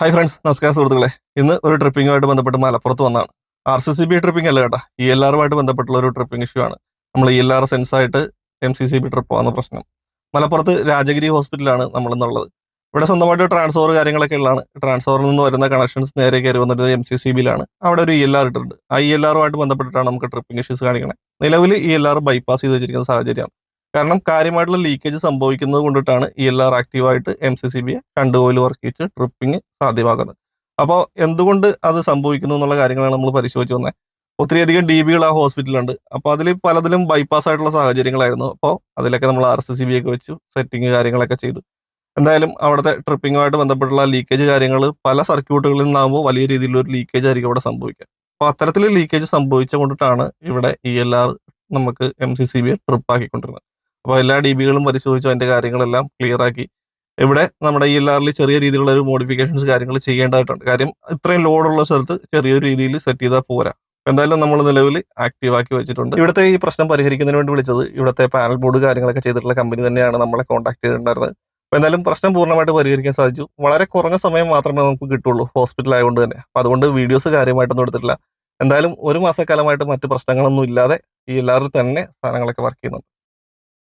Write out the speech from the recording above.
Hi friends നമസ്കാരം സുഹൃത്തുക്കളെ. ഇന്ന് ഒരു ട്രിപ്പിങ്ങുമായിട്ട് ബന്ധപ്പെട്ട് മലപ്പുറത്ത് വന്നതാണ്. R C C B tripping അല്ല കേട്ടോ. ഇ എൽ ആറുമായിട്ട് ബന്ധപ്പെട്ടുള്ള ഒരു ട്രിപ്പിംഗ് ഇഷ്യൂ ആണ്. നമ്മൾ E L R സെൻസായിട്ട് M C C B trip ആവുന്ന പ്രശ്നം. മലപ്പുറത്ത് രാജഗിരി ഹോസ്പിറ്റലാണ് നമ്മളെന്നുള്ളത്. ഇവിടെ സ്വന്തമായിട്ട് ട്രാൻസ്ഫോർ കാര്യങ്ങളൊക്കെ ഉള്ളതാണ്. ട്രാൻസ്ഫോറിൽ നിന്ന് വരുന്ന കണക്ഷൻസ് നേരെ കയറി വന്നിട്ട് എം സി സി ബിയിലാണ്. അവിടെ ഒരു ഇ എൽ ആർ ഇട്ടിട്ടുണ്ട്. ആ ഇ എൽ ആറുമായിട്ട് ബന്ധപ്പെട്ടിട്ടാണ് നമുക്ക് ട്രിപ്പിംഗ് ഇഷ്യൂസ് കാണിക്കണേ. നിലവിൽ ഇ എൽ ആർ ബൈപ്പാസ് ചെയ്ത് വെച്ചിരിക്കുന്ന സാഹചര്യമാണ്. കാരണം കാര്യമായിട്ടുള്ള ലീക്കേജ് സംഭവിക്കുന്നത് കൊണ്ടിട്ടാണ് ഇ എൽ ആർ ആക്റ്റീവായിട്ട് എം സി സി ബിയെ രണ്ട് ഓയിൽ വർക്ക് ചെയ്ത് ട്രിപ്പിംഗ് സാധ്യമാകുന്നത് അപ്പോൾ എന്തുകൊണ്ട് അത് സംഭവിക്കുന്നു എന്നുള്ള കാര്യങ്ങളാണ് നമ്മൾ പരിശോധിച്ച് വന്നത് ഒത്തിരിയധികം ഡി ബികൾ ആ ഹോസ്പിറ്റലുണ്ട് അപ്പോൾ അതിൽ പലതിലും ബൈപ്പാസ് ആയിട്ടുള്ള സാഹചര്യങ്ങളായിരുന്നു. അപ്പോൾ അതിലൊക്കെ നമ്മൾ ആർ എസ് സി ബി ഒക്കെ വെച്ചു സെറ്റിങ് കാര്യങ്ങളൊക്കെ ചെയ്തു. എന്തായാലും അവിടുത്തെ ട്രിപ്പിങ്ങുമായിട്ട് ബന്ധപ്പെട്ടുള്ള ലീക്കേജ് കാര്യങ്ങൾ പല സർക്യൂട്ടുകളിൽ നിന്നാകുമ്പോൾ വലിയ രീതിയിലുള്ള ഒരു ലീക്കേജ് ആയിരിക്കും അവിടെ സംഭവിക്കുക. അപ്പോൾ അത്തരത്തിൽ ലീക്കേജ് സംഭവിച്ചുകൊണ്ടിട്ടാണ് ഇവിടെ ഇ എൽ ആർ നമുക്ക് എം സി സി ബിയെ ട്രിപ്പ് ആക്കിക്കൊണ്ടിരുന്നത്. അപ്പോൾ എല്ലാ ഡി ബികളും പരിശോധിച്ചു അതിന്റെ കാര്യങ്ങളെല്ലാം ക്ലിയർ ആക്കി. ഇവിടെ നമ്മുടെ ഇ എൽ ആറിൽ ചെറിയ രീതിയിലുള്ള ഒരു മോഡിഫിക്കേഷൻസ് കാര്യങ്ങൾ ചെയ്യേണ്ടതായിട്ടുണ്ട്. കാര്യം ഇത്രയും ലോഡുള്ള സ്ഥലത്ത് ചെറിയൊരു രീതിയിൽ സെറ്റ് ചെയ്താൽ പോരാ. എന്തായാലും നമ്മൾ നിലവിൽ ആക്റ്റീവ് ആക്കി വെച്ചിട്ടുണ്ട്. ഇവിടുത്തെ ഈ പ്രശ്നം പരിഹരിക്കുന്നതിന് വേണ്ടി വിളിച്ചത് ഇവിടുത്തെ പാനൽ ബോർഡ് കാര്യങ്ങളൊക്കെ ചെയ്തിട്ടുള്ള കമ്പനി തന്നെയാണ് നമ്മളെ കോൺടാക്ട് ചെയ്തിട്ടുണ്ടായിരുന്നത്. അപ്പോൾ എന്തായാലും പ്രശ്നം പൂർണമായിട്ട് പരിഹരിക്കാൻ സാധിച്ചു. വളരെ കുറഞ്ഞ സമയം മാത്രമേ നമുക്ക് കിട്ടുള്ളൂ ഹോസ്പിറ്റൽ ആയതുകൊണ്ട് തന്നെ. അപ്പോൾ അതുകൊണ്ട് വീഡിയോസ് കാര്യമായിട്ടൊന്നും എടുത്തിട്ടില്ല. എന്തായാലും ഒരു മാസക്കാലമായിട്ട് മറ്റു പ്രശ്നങ്ങളൊന്നും ഇല്ലാതെ ഈ എല്ലാവരും തന്നെ സാധനങ്ങളൊക്കെ വർക്ക് ചെയ്യുന്നുണ്ട്.